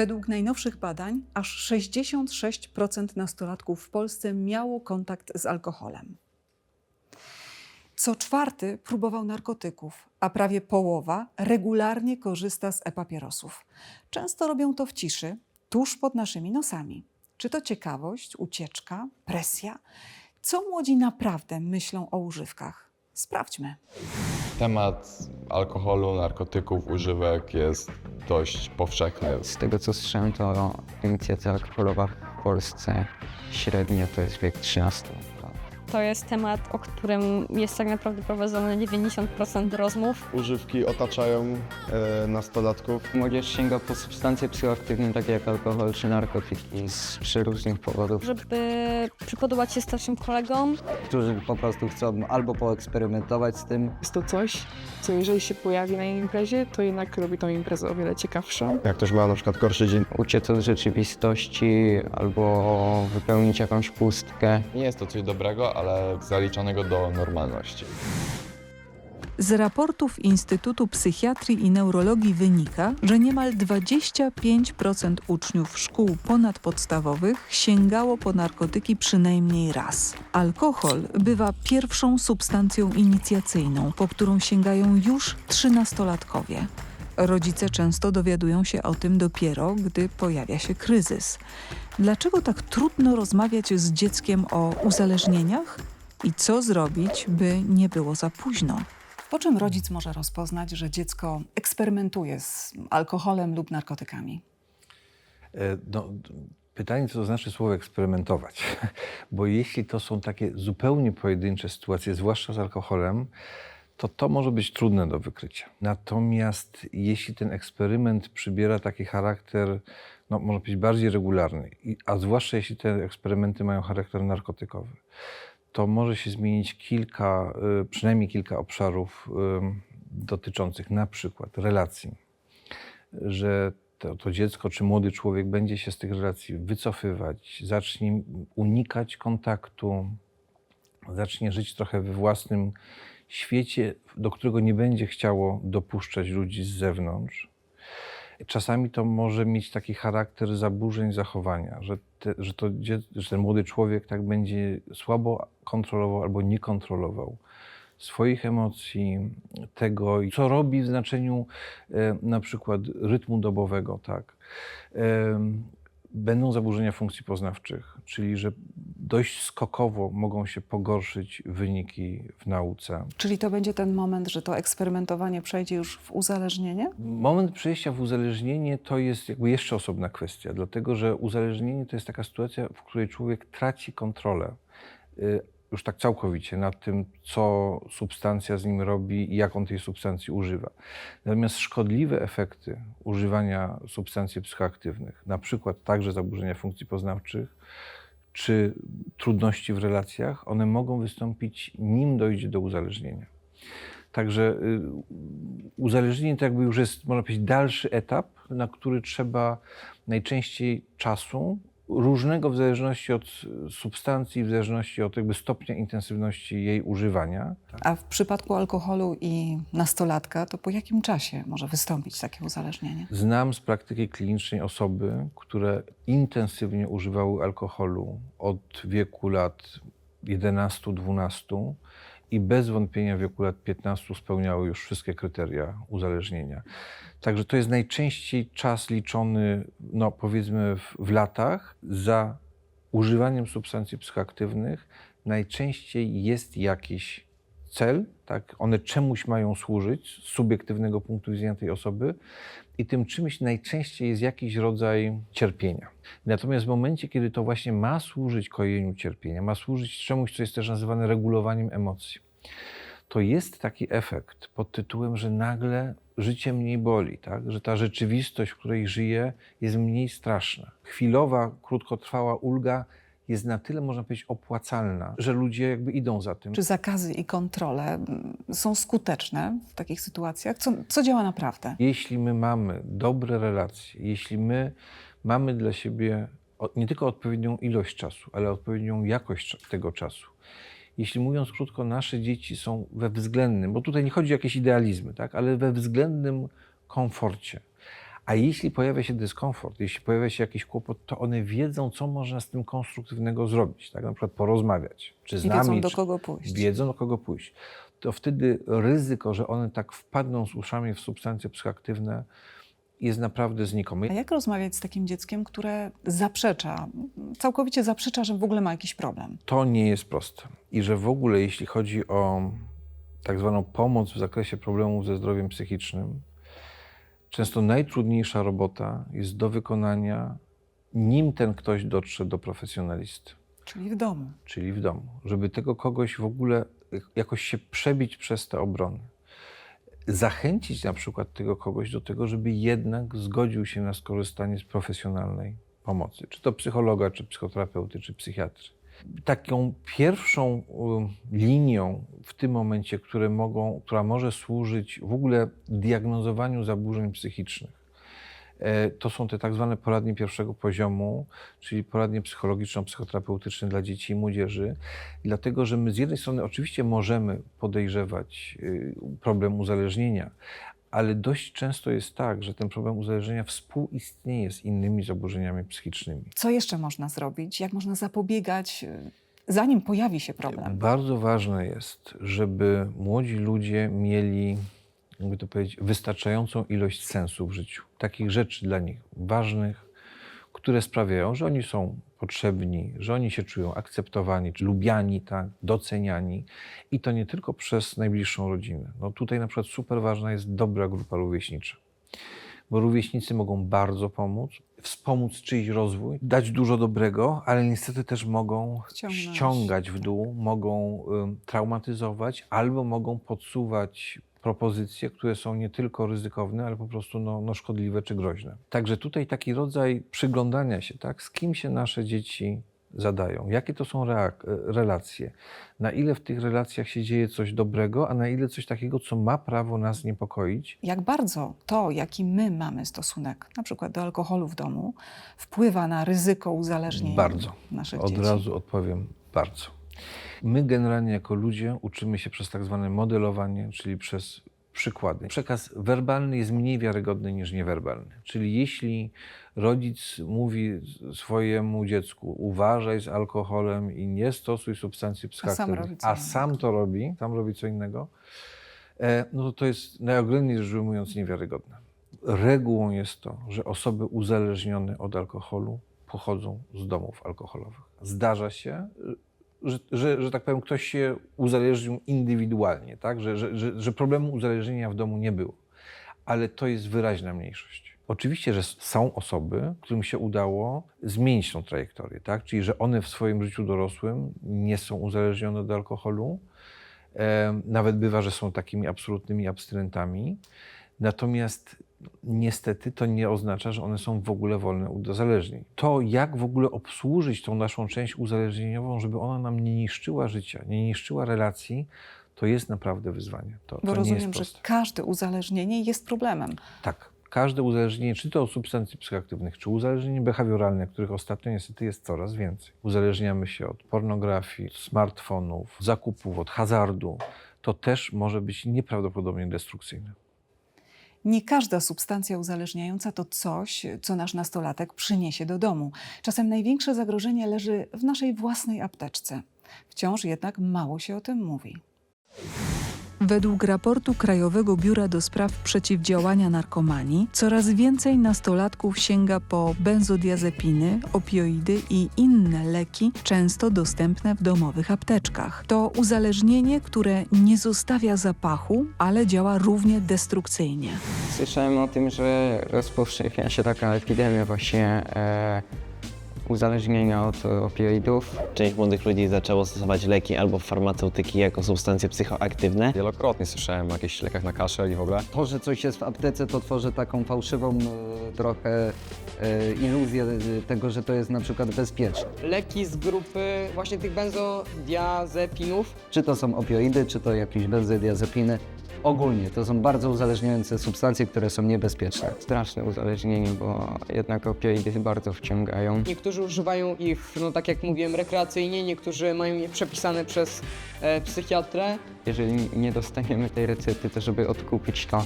Według najnowszych badań aż 66% nastolatków w Polsce miało kontakt z alkoholem. Co czwarty próbował narkotyków, a prawie połowa regularnie korzysta z e-papierosów. Często robią to w ciszy, tuż pod naszymi nosami. Czy to ciekawość, ucieczka, presja? Co młodzi naprawdę myślą o używkach? Sprawdźmy. Temat alkoholu, narkotyków, używek jest dość powszechny. Z tego co słyszałem, to inicjacja alkoholowa w Polsce średnio to jest wiek 13 lat. To jest temat, o którym jest tak naprawdę prowadzone 90% rozmów. Używki otaczają e, nastolatków. Młodzież sięga po substancje psychoaktywne, takie jak alkohol czy narkotyki z przeróżnych powodów, Żeby przypodobać się starszym kolegom, którzy po prostu chcą albo poeksperymentować z tym, Jest to coś, co jeżeli się pojawi na imprezie, to jednak robi tą imprezę o wiele ciekawszą. Jak ktoś ma na przykład gorszy dzień, uciec od rzeczywistości albo wypełnić jakąś pustkę. Nie jest to coś dobrego, ale zaliczonego do normalności. Z raportów Instytutu Psychiatrii i Neurologii wynika, że niemal 25% uczniów szkół ponadpodstawowych sięgało po narkotyki przynajmniej raz. Alkohol bywa pierwszą substancją inicjacyjną, po którą sięgają już trzynastolatkowie. Rodzice często dowiadują się o tym dopiero, gdy pojawia się kryzys. Dlaczego tak trudno rozmawiać z dzieckiem o uzależnieniach? I co zrobić, by nie było za późno? Po czym rodzic może rozpoznać, że dziecko eksperymentuje z alkoholem lub narkotykami? E, No, pytanie, co to znaczy słowo eksperymentować. Bo jeśli to są takie zupełnie pojedyncze sytuacje, zwłaszcza z alkoholem, to to może być trudne do wykrycia. Natomiast jeśli ten eksperyment przybiera taki charakter, no, można powiedzieć, bardziej regularny, a zwłaszcza jeśli te eksperymenty mają charakter narkotykowy, to może się zmienić kilka, y, przynajmniej kilka obszarów ym, dotyczących na przykład relacji że to, to dziecko czy młody człowiek będzie się z tych relacji wycofywać, zacznie unikać kontaktu, zacznie żyć trochę we własnym świecie, do którego nie będzie chciało dopuszczać ludzi z zewnątrz. Czasami to może mieć taki charakter zaburzeń zachowania, że, te, że, to, że ten młody człowiek tak będzie słabo kontrolował albo nie kontrolował swoich emocji, tego, co robi w znaczeniu e, na przykład rytmu dobowego, tak. Em, Będą zaburzenia funkcji poznawczych, czyli że dość skokowo mogą się pogorszyć wyniki w nauce. Czyli to będzie ten moment, że to eksperymentowanie przejdzie już w uzależnienie? Moment przejścia w uzależnienie to jest jakby jeszcze osobna kwestia, dlatego że uzależnienie to jest taka sytuacja, w której człowiek traci kontrolę y, już tak całkowicie nad tym, co substancja z nim robi i jak on tej substancji używa. Natomiast szkodliwe efekty używania substancji psychoaktywnych, na przykład także zaburzenia funkcji poznawczych, czy trudności w relacjach, one mogą wystąpić nim dojdzie do uzależnienia. Także y, uzależnienie to jakby już jest, można powiedzieć, dalszy etap, na który trzeba najczęściej czasu, różnego w zależności od substancji, w zależności od jakby stopnia intensywności jej używania. A w przypadku alkoholu i nastolatka, to po jakim czasie może wystąpić takie uzależnienie? Znam z praktyki klinicznej osoby, które intensywnie używały alkoholu od wieku lat 11-12 i bez wątpienia w wieku lat 15 spełniały już wszystkie kryteria uzależnienia. Także to jest najczęściej czas liczony, no powiedzmy w, w latach, za używaniem substancji psychoaktywnych najczęściej jest jakiś cel, tak? one czemuś mają służyć z subiektywnego punktu widzenia tej osoby i tym czymś najczęściej jest jakiś rodzaj cierpienia. Natomiast w momencie, kiedy to właśnie ma służyć kojeniu cierpienia, ma służyć czemuś, co jest też nazywane regulowaniem emocji, to jest taki efekt pod tytułem, że nagle życie mniej boli, tak? że ta rzeczywistość, w której żyje, jest mniej straszna. Chwilowa, krótkotrwała ulga jest na tyle, można powiedzieć, opłacalna, że ludzie jakby idą za tym. Czy zakazy i kontrole są skuteczne w takich sytuacjach? Co, co działa naprawdę? Jeśli my mamy dobre relacje, jeśli my mamy dla siebie nie tylko odpowiednią ilość czasu, ale odpowiednią jakość tego czasu. Jeśli mówiąc krótko, nasze dzieci są we względnym, bo tutaj nie chodzi o jakieś idealizmy, tak, ale we względnym komforcie. A jeśli pojawia się dyskomfort, jeśli pojawia się jakiś kłopot, to one wiedzą, co można z tym konstruktywnego zrobić. Tak? Na przykład porozmawiać, czy z I nami, wiedzą, do kogo pójść. wiedzą do kogo pójść, to wtedy ryzyko, że one tak wpadną z uszami w substancje psychoaktywne jest naprawdę znikome. A jak rozmawiać z takim dzieckiem, które zaprzecza, całkowicie zaprzecza, że w ogóle ma jakiś problem? To nie jest proste. I że w ogóle jeśli chodzi o tak zwaną pomoc w zakresie problemów ze zdrowiem psychicznym, często najtrudniejsza robota jest do wykonania, nim ten ktoś dotrze do profesjonalisty. Czyli w domu. czyli w domu, żeby tego kogoś w ogóle jakoś się przebić przez te obrony. Zachęcić na przykład tego kogoś do tego, żeby jednak zgodził się na skorzystanie z profesjonalnej pomocy, czy to psychologa, czy psychoterapeuty, czy psychiatry. Taką pierwszą y, linią w tym momencie, które mogą, która może służyć w ogóle diagnozowaniu zaburzeń psychicznych, E, to są te tak zwane poradnie pierwszego poziomu, czyli poradnie psychologiczno-psychoterapeutyczne dla dzieci i młodzieży, dlatego że my z jednej strony oczywiście możemy podejrzewać y, problem uzależnienia, ale dość często jest tak, że ten problem uzależnienia współistnieje z innymi zaburzeniami psychicznymi. Co jeszcze można zrobić? Jak można zapobiegać, y, zanim pojawi się problem? Bardzo ważne jest, żeby młodzi ludzie mieli, jakby to powiedzieć, wystarczającą ilość sensu w życiu. Takich rzeczy dla nich ważnych, które sprawiają, że oni są potrzebni, że oni się czują akceptowani, lubiani, tak, doceniani. I to nie tylko przez najbliższą rodzinę. No tutaj na przykład super ważna jest dobra grupa rówieśnicza. Bo rówieśnicy mogą bardzo pomóc, wspomóc czyjś rozwój, dać dużo dobrego, ale niestety też mogą Wciągnąć. ściągać w dół, mogą ym, traumatyzować albo mogą podsuwać propozycje, które są nie tylko ryzykowne, ale po prostu no, no szkodliwe czy groźne. Także tutaj taki rodzaj przyglądania się, tak, z kim się nasze dzieci zadają, jakie to są e, relacje, na ile w tych relacjach się dzieje coś dobrego, a na ile coś takiego, co ma prawo nas niepokoić, Jak bardzo to, jaki my mamy stosunek, na przykład do alkoholu w domu, wpływa na ryzyko uzależnienia Bardzo. naszych Od dzieci? razu odpowiem bardzo. My generalnie jako ludzie uczymy się przez tak zwane modelowanie, czyli przez przykłady. Przekaz werbalny jest mniej wiarygodny niż niewerbalny. Czyli jeśli rodzic mówi swojemu dziecku uważaj z alkoholem i nie stosuj substancji psychoaktywnych, a sam to robi, sam robi co innego, e, no to to jest najogólniej rzecz ujmując niewiarygodne. Regułą jest to, że osoby uzależnione od alkoholu pochodzą z domów alkoholowych. Zdarza się, że, że, że tak powiem, ktoś się uzależnił indywidualnie, tak? że, że, że problemu uzależnienia w domu nie było. Ale to jest wyraźna mniejszość. Oczywiście, że są osoby, którym się udało zmienić tą trajektorię, tak? czyli że one w swoim życiu dorosłym nie są uzależnione od alkoholu. Nawet bywa, że są takimi absolutnymi abstynentami. Natomiast niestety to nie oznacza, że one są w ogóle wolne od uzależnień. To, jak w ogóle obsłużyć tą naszą część uzależnieniową, żeby ona nam nie niszczyła życia, nie niszczyła relacji, to jest naprawdę wyzwanie. To, to Bo nie rozumiem, że każde uzależnienie jest problemem. Tak. Każde uzależnienie, czy to od substancji psychoaktywnych, czy uzależnienie behawioralne, których ostatnio niestety jest coraz więcej. Uzależniamy się od pornografii, smartfonów, zakupów, od hazardu. To też może być nieprawdopodobnie destrukcyjne. Nie każda substancja uzależniająca to coś, co nasz nastolatek przyniesie do domu. Czasem największe zagrożenie leży w naszej własnej apteczce. Wciąż jednak mało się o tym mówi. Według raportu Krajowego Biura do Spraw Przeciwdziałania Narkomanii coraz więcej nastolatków sięga po benzodiazepiny, opioidy i inne leki, często dostępne w domowych apteczkach. To uzależnienie, które nie zostawia zapachu, ale działa równie destrukcyjnie. Słyszałem o tym, że rozpowszechnia się taka epidemia właśnie e, uzależnienia od opioidów. Część młodych ludzi zaczęło stosować leki albo farmaceutyki jako substancje psychoaktywne. Wielokrotnie słyszałem o jakichś lekach na kaszel i w ogóle. To, że coś jest w aptece, to tworzy taką fałszywą e, trochę e, iluzję e, tego, że to jest na przykład bezpieczne. leki z grupy właśnie tych benzodiazepinów. Czy to są opioidy, czy to jakieś benzodiazepiny. Ogólnie to są bardzo uzależniające substancje, które są niebezpieczne. Straszne uzależnienie, bo jednak opioidy bardzo wciągają. Niektórzy używają ich, no tak jak mówiłem, rekreacyjnie, niektórzy mają je przepisane przez e, psychiatrę. Jeżeli nie dostaniemy tej recepty, to żeby odkupić to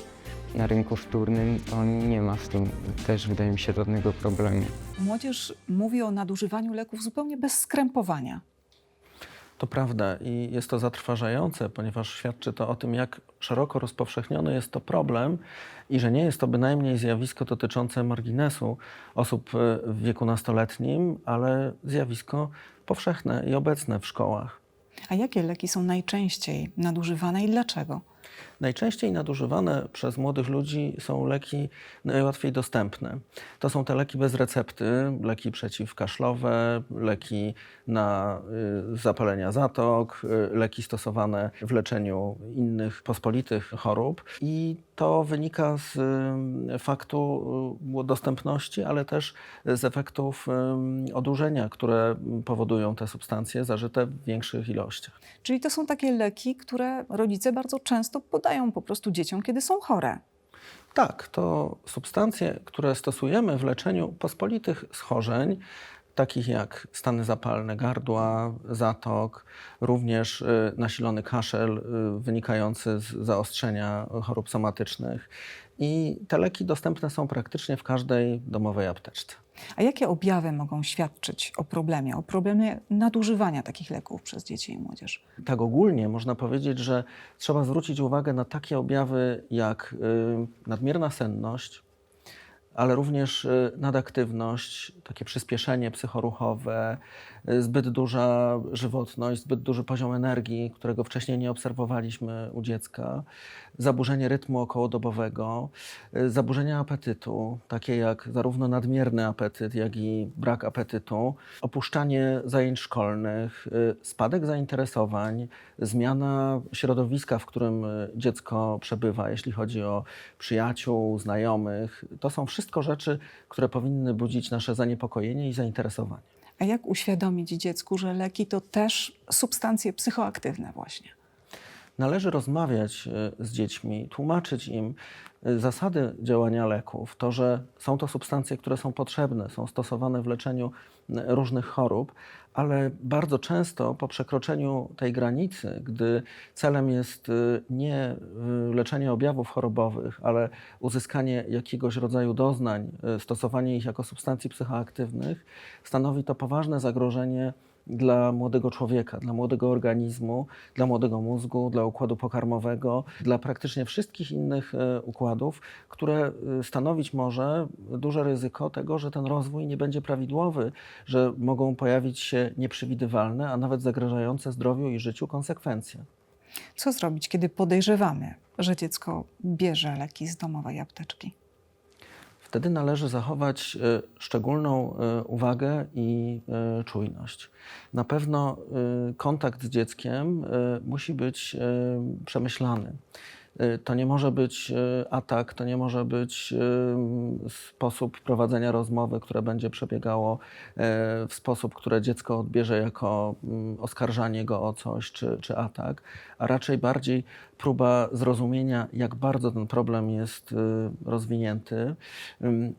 na rynku wtórnym, to nie ma z tym też, wydaje mi się, żadnego problemu. Młodzież mówi o nadużywaniu leków zupełnie bez skrępowania. To prawda i jest to zatrważające, ponieważ świadczy to o tym, jak szeroko rozpowszechniony jest to problem i że nie jest to bynajmniej zjawisko dotyczące marginesu osób e, w wieku nastoletnim, ale zjawisko powszechne i obecne w szkołach. A jakie leki są najczęściej nadużywane i dlaczego? Najczęściej nadużywane przez młodych ludzi są leki najłatwiej dostępne. To są te leki bez recepty, leki przeciwkaszlowe, leki na y, zapalenia zatok, y, leki stosowane w leczeniu innych pospolitych chorób. I to wynika z y, faktu dostępności, ale też z efektów odurzenia, które powodują te substancje zażyte w większych ilościach. Czyli to są takie leki, które rodzice bardzo często podają po prostu dzieciom, kiedy są chore. Tak, to substancje, które stosujemy w leczeniu pospolitych schorzeń, takich jak stany zapalne gardła, zatok, również y, nasilony kaszel y, wynikający z zaostrzenia chorób somatycznych. I te leki dostępne są praktycznie w każdej domowej apteczce. A jakie objawy mogą świadczyć o problemie, o problemie nadużywania takich leków przez dzieci i młodzież? Tak ogólnie można powiedzieć, że trzeba zwrócić uwagę na takie objawy jak y, nadmierna senność, ale również y, nadaktywność, takie przyspieszenie psychoruchowe, y, zbyt duża żywotność, zbyt duży poziom energii, którego wcześniej nie obserwowaliśmy u dziecka, zaburzenie rytmu okołodobowego, y, zaburzenia apetytu, takie jak zarówno nadmierny apetyt, jak i brak apetytu, opuszczanie zajęć szkolnych, spadek zainteresowań, zmiana środowiska, w którym dziecko przebywa, jeśli chodzi o przyjaciół, znajomych. To są wszystko rzeczy, które powinny budzić nasze zaniepokojenie i zainteresowanie. A jak uświadomić dziecku, że leki to też substancje psychoaktywne właśnie? Należy rozmawiać y, z dziećmi, tłumaczyć im zasady działania leków, to, że są to substancje, które są potrzebne, są stosowane w leczeniu różnych chorób, ale bardzo często po przekroczeniu tej granicy, gdy celem jest y, nie y, leczenie objawów chorobowych, ale uzyskanie jakiegoś rodzaju doznań, y, stosowanie ich jako substancji psychoaktywnych, stanowi to poważne zagrożenie dla młodego człowieka, dla młodego organizmu, dla młodego mózgu, dla układu pokarmowego, dla praktycznie wszystkich innych e, układów, które e, stanowić może duże ryzyko tego, że ten rozwój nie będzie prawidłowy, że mogą pojawić się nieprzewidywalne, a nawet zagrażające zdrowiu i życiu konsekwencje. Co zrobić, kiedy podejrzewamy, że dziecko bierze leki z domowej apteczki? Wtedy należy zachować e, szczególną e, uwagę i e, czujność. Na pewno kontakt z dzieckiem musi być przemyślany. E, To nie może być e, atak, to nie może być e, sposób prowadzenia rozmowy, które będzie przebiegało w sposób, które dziecko odbierze jako mm, oskarżanie go o coś czy, czy atak, a raczej bardziej próba zrozumienia, jak bardzo ten problem jest y, rozwinięty,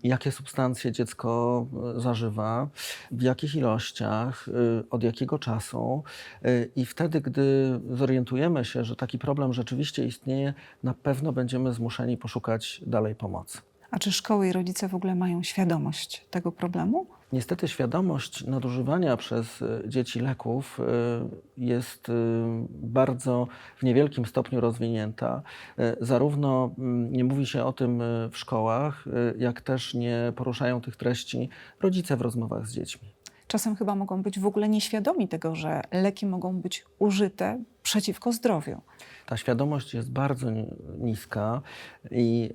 jakie substancje dziecko y, zażywa, w jakich ilościach, y, od jakiego czasu. Y, I wtedy, gdy zorientujemy się, że taki problem rzeczywiście istnieje, na pewno będziemy zmuszeni poszukać dalej pomocy. A czy szkoły i rodzice w ogóle mają świadomość tego problemu? Niestety świadomość nadużywania przez y, dzieci leków y, jest y, bardzo w niewielkim stopniu rozwinięta. Zarówno mm, nie mówi się o tym w szkołach, jak też nie poruszają tych treści rodzice w rozmowach z dziećmi. Czasem chyba mogą być w ogóle nieświadomi tego, że leki mogą być użyte przeciwko zdrowiu. Ta świadomość jest bardzo ni- niska i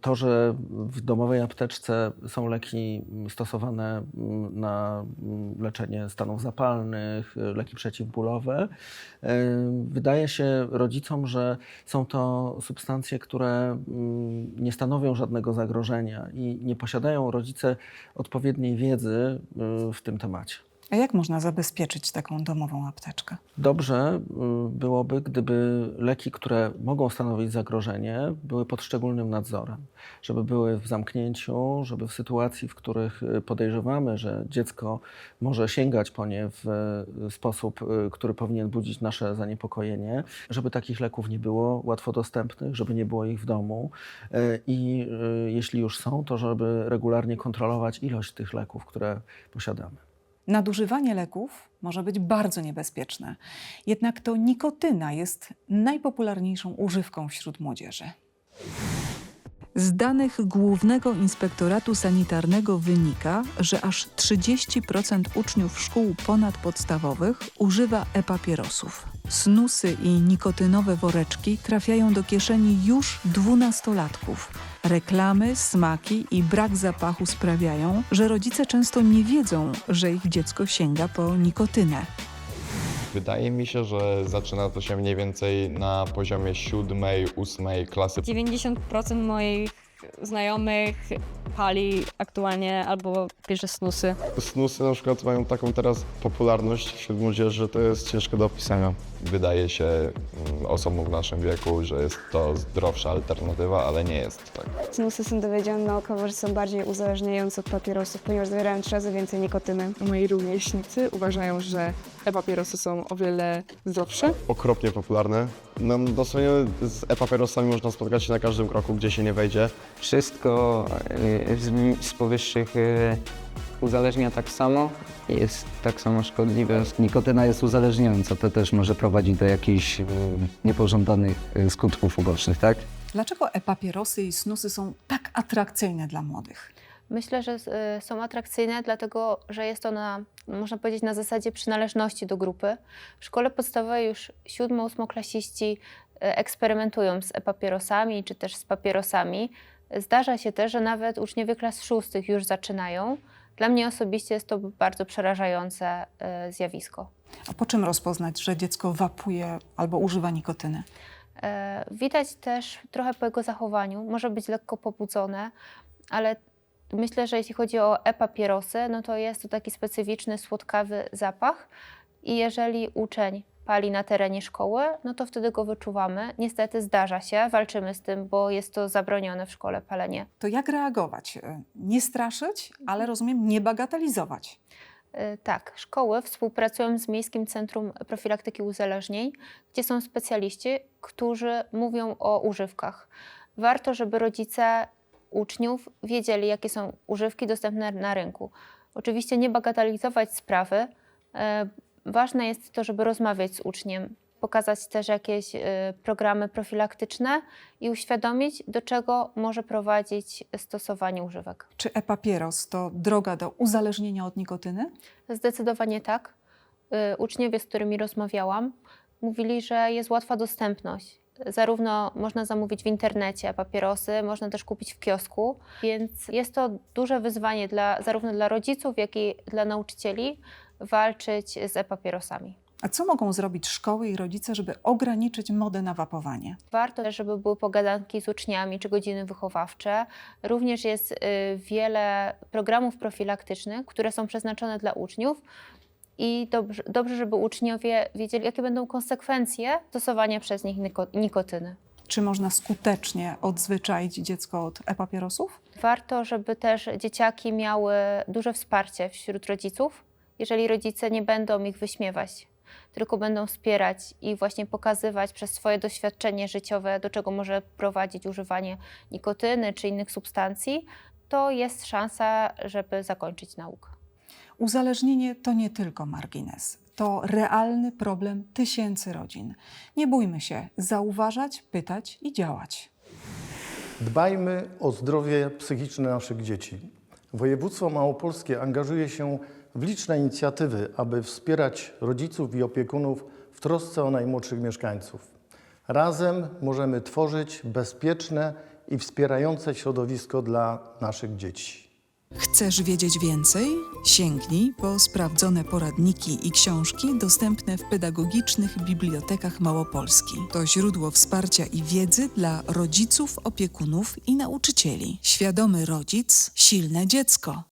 to, że w domowej apteczce są leki stosowane mm, na mm, leczenie stanów zapalnych, y, leki przeciwbólowe, em, wydaje się rodzicom, że są to substancje, które mm, nie stanowią żadnego zagrożenia i nie posiadają rodzice odpowiedniej wiedzy y, w tym temacie. A jak można zabezpieczyć taką domową apteczkę? Dobrze y, byłoby, gdyby leki, które mogą stanowić zagrożenie, były pod szczególnym nadzorem. Żeby były w zamknięciu, żeby w sytuacji, w których y, podejrzewamy, że dziecko może sięgać po nie w y, sposób, który powinien budzić nasze zaniepokojenie, żeby takich leków nie było łatwo dostępnych, żeby nie było ich w domu i jeśli już są, to żeby regularnie kontrolować ilość tych leków, które posiadamy. Nadużywanie leków może być bardzo niebezpieczne. Jednak to nikotyna jest najpopularniejszą używką wśród młodzieży. Z danych Głównego Inspektoratu Sanitarnego wynika, że aż 30% uczniów szkół ponadpodstawowych używa e-papierosów. Snusy i nikotynowe woreczki trafiają do kieszeni już dwunastolatków. Reklamy, smaki i brak zapachu sprawiają, że rodzice często nie wiedzą, że ich dziecko sięga po nikotynę. Wydaje mi się, że zaczyna to się mniej więcej na poziomie siódmej, ósmej klasy 90% moich znajomych pali aktualnie albo bierze snusy. Snusy na przykład mają taką teraz popularność wśród młodzieży, że to jest ciężko do opisania. Wydaje się mm, osobom w naszym wieku, że jest to zdrowsza alternatywa, ale nie jest tak. Snusy są dowiedzione naukowo, że są bardziej uzależniające od papierosów, ponieważ zawierają trzy razy więcej nikotyny. Moi rówieśnicy uważają, że e-papierosy są o wiele zdrowsze. Okropnie popularne. No, dosłownie z e-papierosami można spotkać się na każdym kroku, gdzie się nie wejdzie. Wszystko y, z, z powyższych y, uzależnia tak samo i jest tak samo szkodliwe. Nikotyna jest uzależniająca, to też może prowadzić do jakichś y, niepożądanych y, skutków ubocznych, tak? Dlaczego e-papierosy i snusy są tak atrakcyjne dla młodych? Myślę, że y, są atrakcyjne, dlatego że jest to na, można powiedzieć, na zasadzie przynależności do grupy. W szkole podstawowej już siódmo-ósmoklasiści y, eksperymentują z e-papierosami czy też z papierosami. Zdarza się też, że nawet uczniowie klas szóstych już zaczynają. Dla mnie osobiście jest to bardzo przerażające y, zjawisko. A po czym rozpoznać, że dziecko wapuje albo używa nikotyny? E, Widać też trochę po jego zachowaniu, może być lekko pobudzone, ale myślę, że jeśli chodzi o e-papierosy, no to jest to taki specyficzny, słodkawy zapach i jeżeli uczeń pali na terenie szkoły, no to wtedy go wyczuwamy. Niestety zdarza się, walczymy z tym, bo jest to zabronione w szkole palenie. To jak reagować? E, Nie straszyć, ale rozumiem, nie bagatelizować. Y, Tak, szkoły współpracują z Miejskim Centrum Profilaktyki Uzależnień, gdzie są specjaliści, którzy mówią o używkach. Warto, żeby rodzice uczniów wiedzieli, jakie są używki dostępne na rynku. Oczywiście nie bagatelizować sprawy. Ważne jest to, żeby rozmawiać z uczniem, pokazać też jakieś e, programy profilaktyczne i uświadomić, do czego może prowadzić stosowanie używek. Czy e-papieros to droga do uzależnienia od nikotyny? Zdecydowanie tak. Y, Uczniowie, z którymi rozmawiałam, mówili, że jest łatwa dostępność. Zarówno można zamówić w internecie papierosy, można też kupić w kiosku, więc jest to duże wyzwanie dla, zarówno dla rodziców, jak i dla nauczycieli walczyć z e-papierosami. A co mogą zrobić szkoły i rodzice, żeby ograniczyć modę na wapowanie? Warto żeby były pogadanki z uczniami czy godziny wychowawcze. Również jest y, wiele programów profilaktycznych, które są przeznaczone dla uczniów. I dobrze, dobrze, żeby uczniowie wiedzieli, jakie będą konsekwencje stosowania przez nich niko, nikotyny. Czy można skutecznie odzwyczaić dziecko od e-papierosów? Warto, żeby też dzieciaki miały duże wsparcie wśród rodziców, jeżeli rodzice nie będą ich wyśmiewać, tylko będą wspierać i właśnie pokazywać przez swoje doświadczenie życiowe, do czego może prowadzić używanie nikotyny czy innych substancji, to jest szansa, żeby zakończyć naukę. Uzależnienie to nie tylko margines. To realny problem tysięcy rodzin. Nie bójmy się zauważać, pytać i działać. Dbajmy o zdrowie psychiczne naszych dzieci. Województwo małopolskie angażuje się w liczne inicjatywy, aby wspierać rodziców i opiekunów w trosce o najmłodszych mieszkańców. Razem możemy tworzyć bezpieczne i wspierające środowisko dla naszych dzieci. Chcesz wiedzieć więcej? Sięgnij po sprawdzone poradniki i książki dostępne w pedagogicznych bibliotekach Małopolski. To źródło wsparcia i wiedzy dla rodziców, opiekunów i nauczycieli. Świadomy rodzic, silne dziecko.